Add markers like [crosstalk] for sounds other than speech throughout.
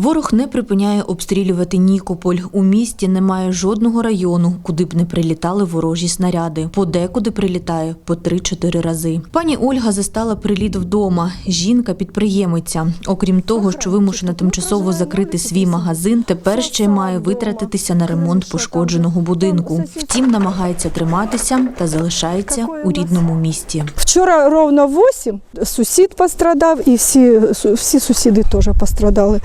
Ворог не припиняє обстрілювати Нікополь. У місті немає жодного району, куди б не прилітали ворожі снаряди. Подекуди прилітає по 3-4 рази. Пані Ольга застала приліт вдома. Жінка підприємиця. Окрім того, що вимушена тимчасово закрити свій магазин, тепер ще має витратитися на ремонт пошкодженого будинку. Втім, намагається триматися та залишається у рідному місті. Вчора ровно в 8 сусід пострадав і всі, всі сусіди теж пострадали.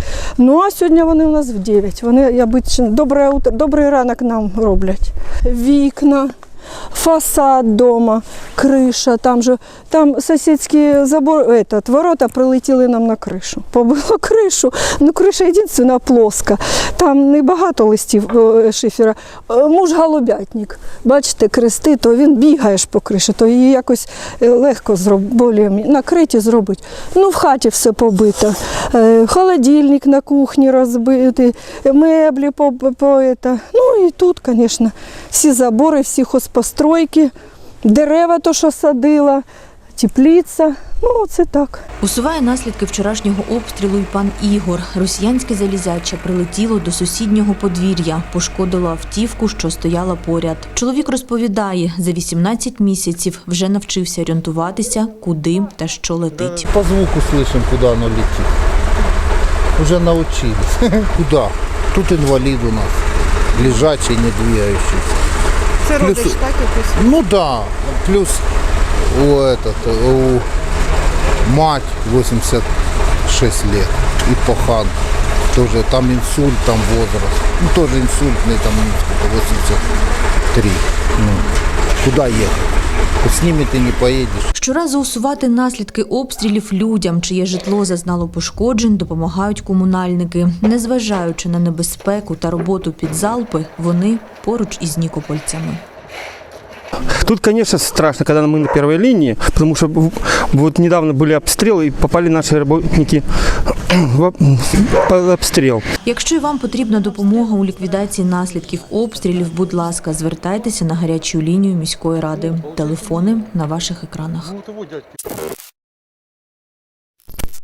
Ну а сьогодні вони у нас в 9. Вони обично добрий ранок нам роблять. Вікна, фасад дома, криша, там же там сусідські забор, этот, ворота прилетіли нам на кришу. Побило кришу. Ну, криша єдина плоска. Там небагато листів е, шифера. Е, Муж голубятник. Бачите, крести, то він бігає по криші, то її якось е, легко зробити, накриті зробить. Ну, в хаті все побито. Холодильник на кухні розбитий, меблі по, по это. Ну і тут, звісно, всі забори, всі хозпостройки, дерева, то, що садила, теплиця. Ну, це так. Усуває наслідки вчорашнього обстрілу й пан Ігор. Росіянське залізяче прилетіло до сусіднього подвір'я, пошкодило автівку, що стояла поряд. Чоловік розповідає, за 18 місяців вже навчився орієнтуватися, куди та що летить. По звуку слышим, куда оно летит. Уже научились. [laughs] Куда? Тут инвалид у нас. Лежачий, не двигающийся. Це родич, так, якось? Ну да. Плюс у этот, у мать 86 лет. і пахан. Тоже там инсульт, там возраст. Ну тоже инсультный, там 83. Ну, куда ехать? С ними ты не поедешь. Щоразу усувати наслідки обстрілів людям, чиє житло зазнало пошкоджень, допомагають комунальники. Незважаючи на небезпеку та роботу під залпи, вони поруч із нікопольцями. Тут, конечно, страшно, когда мы на первой линии, потому что в- вот недавно были обстрелы и попали наши работники в об- под обстрел. Якщо вам потрібна допомога у ліквідації наслідків обстрілів, будь ласка, звертайтеся на гарячу лінію міської ради. Телефони на ваших екранах.